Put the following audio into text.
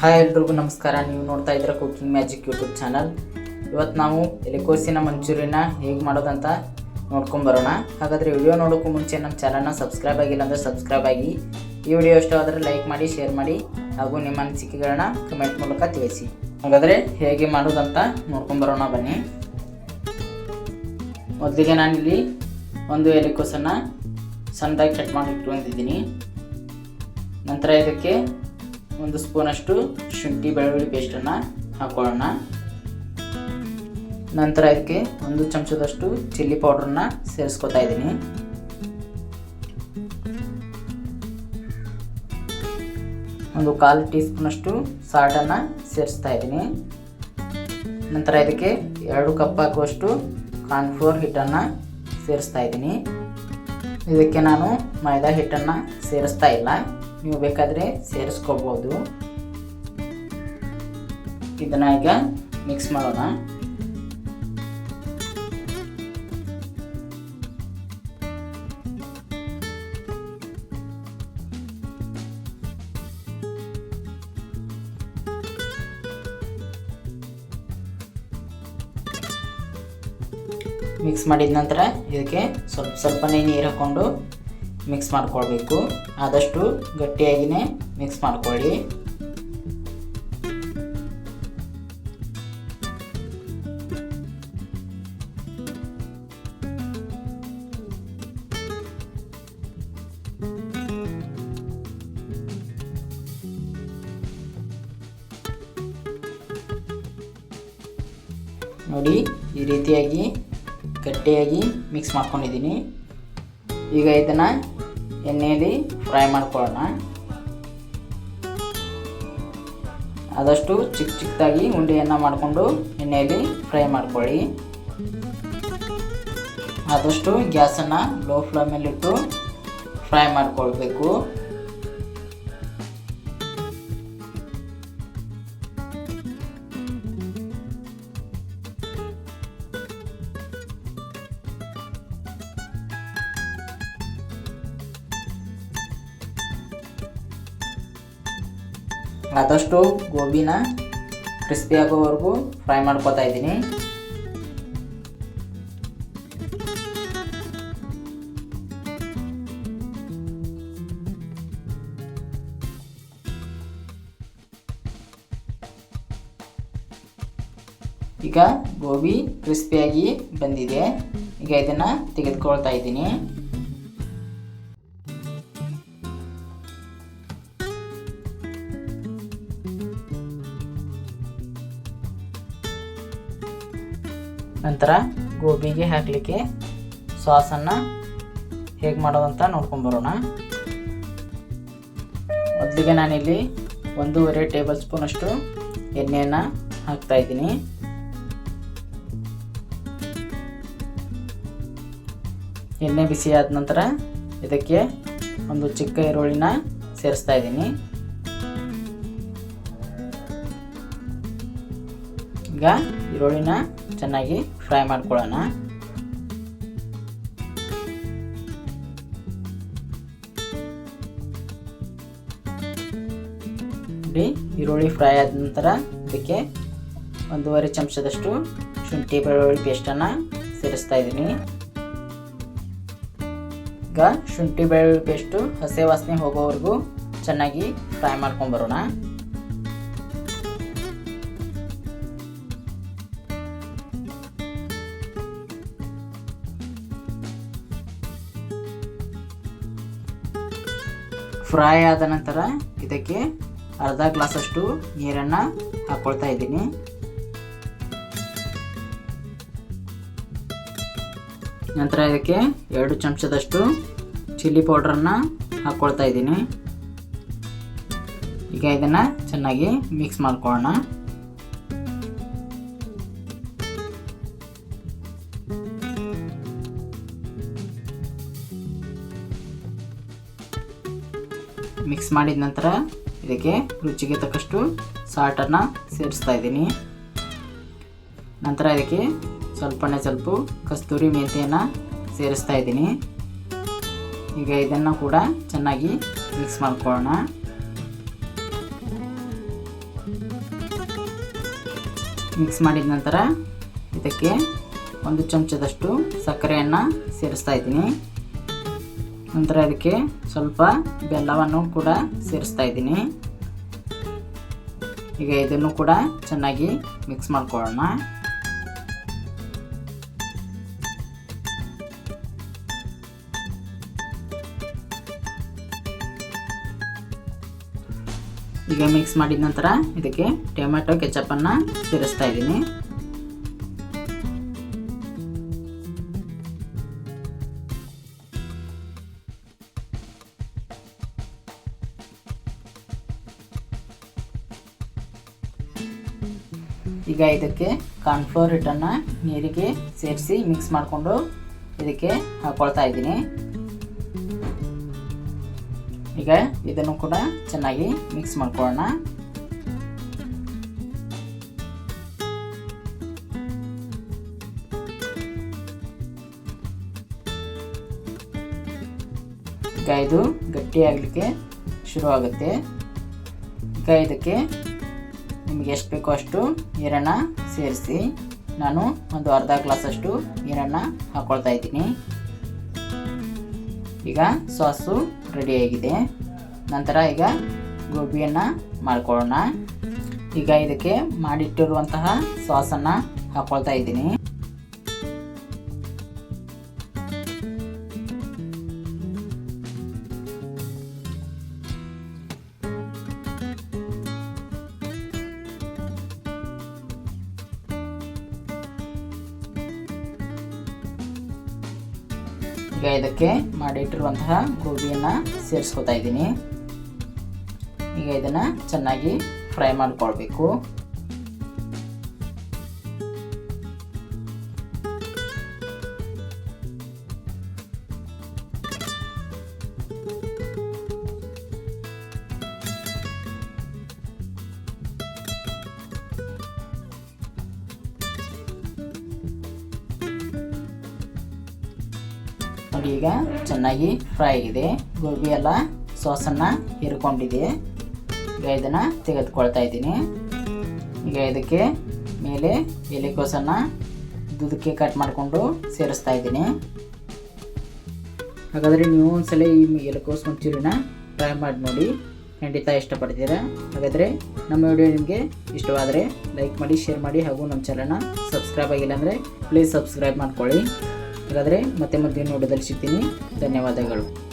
Hi ಎಲ್ರಿಗೂ ನಮಸ್ಕಾರ. ನೀವು ನೋಡ್ತಾ ಇದ್ರೆ ಕುಕಿಂಗ್ ಮ್ಯಾಜಿಕ್ ಯೂಟ್ಯೂಬ್ ಚಾನಲ್ ಇವತ್ತು ನಾವು ಎಲೆಕೋಸಿನ ಮಂಚೂರಿನ ಹೇಗೆ ಮಾಡೋದಂತ ನೋಡ್ಕೊಂಬರೋಣ ಹಾಗಾದರೆ ವಿಡಿಯೋ ನೋಡೋಕ್ಕೂ ಮುಂಚೆ ನಮ್ಮ ಚಾನಲ್ನ ಸಬ್ಸ್ಕ್ರೈಬ್ ಆಗಿಲ್ಲ ಅಂದರೆ ಸಬ್ಸ್ಕ್ರೈಬ್ ಆಗಿ. ಈ ವಿಡಿಯೋ ಇಷ್ಟವಾದರೆ ಲೈಕ್ ಮಾಡಿ ಶೇರ್ ಮಾಡಿ ಹಾಗೂ ನಿಮ್ಮ ಅನಿಸಿಕೆಗಳನ್ನ ಕಮೆಂಟ್ ಮೂಲಕ ತಿಳಿಸಿ. ಹಾಗಾದರೆ ಹೇಗೆ ಮಾಡೋದಂತ ನೋಡ್ಕೊಂಬರೋಣ ಬನ್ನಿ. ಮೊದಲಿಗೆ ನಾನಿಲ್ಲಿ ಒಂದು ಎಲೆಕೋಸನ್ನು ಸಣ್ಣದಾಗಿ ಕಟ್ ಮಾಡಿ ಇಟ್ಕೊಂಡಿದ್ದೀನಿ. ನಂತರ ಇದಕ್ಕೆ ಒಂದು ಸ್ಪೂನಷ್ಟು ಶುಂಠಿ ಬೆಳ್ಳುಳ್ಳಿ ಪೇಸ್ಟನ್ನು ಹಾಕೊಳ್ಳೋಣ. ನಂತರ ಇದಕ್ಕೆ ಒಂದು ಚಮಚದಷ್ಟು ಚಿಲ್ಲಿ ಪೌಡ್ರನ್ನ ಸೇರಿಸ್ಕೊತಾ ಇದ್ದೀನಿ. ಒಂದು ಕಾಲು ಟೀ ಸ್ಪೂನಷ್ಟು ಸಾಲ್ಟನ್ನು ಸೇರಿಸ್ತಾ ಇದ್ದೀನಿ. ನಂತರ ಇದಕ್ಕೆ ಎರಡು ಕಪ್ ಹಾಕುವಷ್ಟು ಕಾರ್ನ್ಫ್ಲೋರ್ ಹಿಟ್ಟನ್ನು ಸೇರಿಸ್ತಾ ಇದ್ದೀನಿ. ಇದಕ್ಕೆ ನಾನು ಮೈದಾ ಹಿಟ್ಟನ್ನು ಸೇರಿಸ್ತಾ ಇಲ್ಲ. ನೀವು ಬೇಕಾದರೆ ಸೇರಿಸ್ಕೋಬೋದು. ಇದನ್ನ ಈಗ ಮಿಕ್ಸ್ ಮಾಡೋಣ. ಮಿಕ್ಸ್ ಮಾಡಿದ ನಂತರ ಇದಕ್ಕೆ ಸ್ವಲ್ಪ ಸ್ವಲ್ಪನೇ ನೀರು ಹಾಕ್ಕೊಂಡು ಮಿಕ್ಸ್ ಮಾಡ್ಕೊಳ್ಬೇಕು. ಆದಷ್ಟು ಗಟ್ಟಿಯಾಗಿಯೇ ಮಿಕ್ಸ್ ಮಾಡ್ಕೊಳ್ಳಿ. ನೋಡಿ ಈ ರೀತಿಯಾಗಿ ಗಟ್ಟಿಯಾಗಿ ಮಿಕ್ಸ್ ಮಾಡ್ಕೊಂಡಿದ್ದೀನಿ. ಈಗ ಇದನ್ನು ಎಣ್ಣೆಯಲ್ಲಿ ಫ್ರೈ ಮಾಡ್ಕೊಳ್ಳೋಣ. ಆದಷ್ಟು ಚಿಕ್ಕ ಚಿಕ್ಕದಾಗಿ ಉಂಡೆಯನ್ನು ಮಾಡಿಕೊಂಡು ಎಣ್ಣೆಯಲ್ಲಿ ಫ್ರೈ ಮಾಡ್ಕೊಳ್ಳಿ. ಆದಷ್ಟು ಗ್ಯಾಸನ್ನು ಲೋ ಫ್ಲೇಮಲ್ಲಿಟ್ಟು ಫ್ರೈ ಮಾಡ್ಕೊಳ್ಬೇಕು. ಆದಷ್ಟು ಗೋಬಿನ ಕ್ರಿಸ್ಪಿ ಆಗೋವರೆಗೂ ಫ್ರೈ ಮಾಡ್ಕೊತಾ ಇದ್ದೀನಿ. ಈಗ ಗೋಬಿ ಕ್ರಿಸ್ಪಿಯಾಗಿ ಬಂದಿದೆ. ಈಗ ಇದನ್ನು ತೆಗೆದುಕೊಳ್ತಾ ಇದ್ದೀನಿ. ನಂತರ ಗೋಬಿಗೆ ಹಾಕಲಿಕ್ಕೆ ಸಾಸನ್ನು ಹೇಗೆ ಮಾಡೋದಂತ ನೋಡ್ಕೊಂಬರೋಣ ಮೊದಲಿಗೆ ನಾನಿಲ್ಲಿ ಒಂದೂವರೆ ಟೇಬಲ್ ಸ್ಪೂನಷ್ಟು ಎಣ್ಣೆಯನ್ನು ಹಾಕ್ತಾ ಇದ್ದೀನಿ. ಎಣ್ಣೆ ಬಿಸಿ ಆದ ನಂತರ ಇದಕ್ಕೆ ಒಂದು ಚಿಕ್ಕ ಈರುಳ್ಳಿನ ಸೇರಿಸ್ತಾ ಇದ್ದೀನಿ. ಈಗ ಈರುಳ್ಳಿನ ಚೆನ್ನಾಗಿ ಫ್ರೈ ಮಾಡ್ಕೊಳ್ಳೋಣ. ನೋಡಿ, ಈರುಳ್ಳಿ ಫ್ರೈ ಆದ ನಂತರ ಅದಕ್ಕೆ ಒಂದೂವರೆ ಚಮಚದಷ್ಟು ಶುಂಠಿ ಬೆಳ್ಳುಳ್ಳಿ ಪೇಸ್ಟನ್ನು ಸೇರಿಸ್ತಾ ಇದ್ದೀನಿ. ಈಗ ಶುಂಠಿ ಬೆಳ್ಳುಳ್ಳಿ ಪೇಸ್ಟು ಹಸೆ ವಾಸನೆ ಹೋಗೋವರೆಗೂ ಚೆನ್ನಾಗಿ ಫ್ರೈ ಮಾಡ್ಕೊಂಬರೋಣ ಫ್ರೈ ಆದ ನಂತರ ಇದಕ್ಕೆ ಅರ್ಧ ಗ್ಲಾಸಷ್ಟು ನೀರನ್ನು ಹಾಕ್ಕೊಳ್ತಾ ಇದ್ದೀನಿ. ನಂತರ ಇದಕ್ಕೆ ಎರಡು ಚಮಚದಷ್ಟು ಚಿಲ್ಲಿ ಪೌಡ್ರನ್ನು ಹಾಕ್ಕೊಳ್ತಾ ಇದ್ದೀನಿ. ಈಗ ಇದನ್ನು ಚೆನ್ನಾಗಿ ಮಿಕ್ಸ್ ಮಾಡ್ಕೊಳ್ಳೋಣ. ಮಿಕ್ಸ್ ಮಾಡಿದ ನಂತರ ಇದಕ್ಕೆ ರುಚಿಗೆ ತಕ್ಕಷ್ಟು ಸಾಲ್ಟನ್ನು ಸೇರಿಸ್ತಾ ಇದ್ದೀನಿ. ನಂತರ ಇದಕ್ಕೆ ಸ್ವಲ್ಪನೇ ಸ್ವಲ್ಪ ಕಸ್ತೂರಿ ಮೆಂತೆಯನ್ನು ಸೇರಿಸ್ತಾ ಇದ್ದೀನಿ. ಈಗ ಇದನ್ನು ಕೂಡ ಚೆನ್ನಾಗಿ ಮಿಕ್ಸ್ ಮಾಡ್ಕೊಳ್ಳೋಣ. ಮಿಕ್ಸ್ ಮಾಡಿದ ನಂತರ ಇದಕ್ಕೆ ಒಂದು ಚಮಚದಷ್ಟು ಸಕ್ಕರೆಯನ್ನು ಸೇರಿಸ್ತಾ ಇದ್ದೀನಿ. ನಂತರ ಅದಕ್ಕೆ ಸ್ವಲ್ಪ ಬೆಲ್ಲವನ್ನು ಕೂಡ ಸೇರಿಸ್ತಾ ಇದ್ದೀನಿ. ಈಗ ಇದನ್ನು ಕೂಡ ಚೆನ್ನಾಗಿ ಮಿಕ್ಸ್ ಮಾಡ್ಕೊಳ್ಳೋಣ. ಈಗ ಮಿಕ್ಸ್ ಮಾಡಿದ ನಂತರ ಇದಕ್ಕೆ ಟೊಮೆಟೊ ಕೆಚಪನ್ನು ಸೇರಿಸ್ತಾ ಇದ್ದೀನಿ. ಈಗ ಇದಕ್ಕೆ ಕಾರ್ನ್ಫ್ಲೋರ್ ಹಿಟ್ಟನ್ನು ನೀರಿಗೆ ಸೇರಿಸಿ ಮಿಕ್ಸ್ ಮಾಡಿಕೊಂಡು ಇದಕ್ಕೆ ಹಾಕೊಳ್ತಾ ಇದ್ದೀನಿ. ಈಗ ಇದನ್ನು ಕೂಡ ಚೆನ್ನಾಗಿ ಮಿಕ್ಸ್ ಮಾಡ್ಕೊಳ್ಳೋಣ. ಈಗ ಇದು ಶುರು ಆಗುತ್ತೆ ಈಗ ಇದಕ್ಕೆ ನಿಮಗೆ ಎಷ್ಟು ಬೇಕೋ ಅಷ್ಟು ನೀರನ್ನು ಸೇರಿಸಿ ನಾನು ಒಂದು ಅರ್ಧ ಗ್ಲಾಸಷ್ಟು ನೀರನ್ನು ಹಾಕ್ಕೊಳ್ತಾ ಇದ್ದೀನಿ. ಈಗ ಸಾಸು ರೆಡಿಯಾಗಿದೆ ನಂತರ ಈಗ ಗೋಬಿಯನ್ನು ಮಾಡ್ಕೊಳ್ಳೋಣ. ಈಗ ಇದಕ್ಕೆ ಮಾಡಿಟ್ಟಿರುವಂತಹ ಸಾಸನ್ನು ಹಾಕ್ಕೊಳ್ತಾ ಇದ್ದೀನಿ. ಈಗ ಇದಕ್ಕೆ ಮಾಡಿಟ್ಟಿರುವಂತಹ ಗೋಬಿಯನ್ನು ಸೇರಿಸ್ಕೊತಾ ಇದ್ದೀನಿ. ಈಗ ಇದನ್ನು ಚೆನ್ನಾಗಿ ಫ್ರೈ ಮಾಡ್ಕೊಳ್ಬೇಕು. ನೋಡಿ ಈಗ ಚೆನ್ನಾಗಿ ಫ್ರೈ ಆಗಿದೆ. ಗೋಬಿ ಎಲ್ಲ ಸಾಸನ್ನು ಹೀರ್ಕೊಂಡಿದೆ. ಈಗ ಇದನ್ನು ತೆಗೆದುಕೊಳ್ತಾ ಇದ್ದೀನಿ. ಈಗ ಇದಕ್ಕೆ ಮೇಲೆ ಎಲೆಕೋಸನ್ನು ದುದಕ್ಕೆ ಕಟ್ ಮಾಡಿಕೊಂಡು ಸೇರಿಸ್ತಾ ಇದ್ದೀನಿ. ಹಾಗಾದರೆ ನೀವು ಒಂದ್ಸಲ ಈ ಎಲೆಕೋಸು ಮಂಚೂರಿನ ಟ್ರೈ ಮಾಡಿ ನೋಡಿ. ಖಂಡಿತ ಇಷ್ಟಪಡ್ತೀರಾ? ಹಾಗಾದರೆ ನಮ್ಮ ವಿಡಿಯೋ ನಿಮಗೆ ಇಷ್ಟವಾದರೆ ಲೈಕ್ ಮಾಡಿ ಶೇರ್ ಮಾಡಿ ಹಾಗೂ ನಮ್ಮ ಚಾನಲ್ನ ಸಬ್ಸ್ಕ್ರೈಬ್ ಆಗಿಲ್ಲ ಅಂದರೆ ಪ್ಲೀಸ್ ಸಬ್ಸ್ಕ್ರೈಬ್ ಮಾಡ್ಕೊಳ್ಳಿ. ಹಾಗಾದರೆ ಮತ್ತೆ ಮತ್ತೆ ನೋಡಿದಲ್ಲಿ ಸಿಗ್ತೀನಿ. ಧನ್ಯವಾದಗಳು.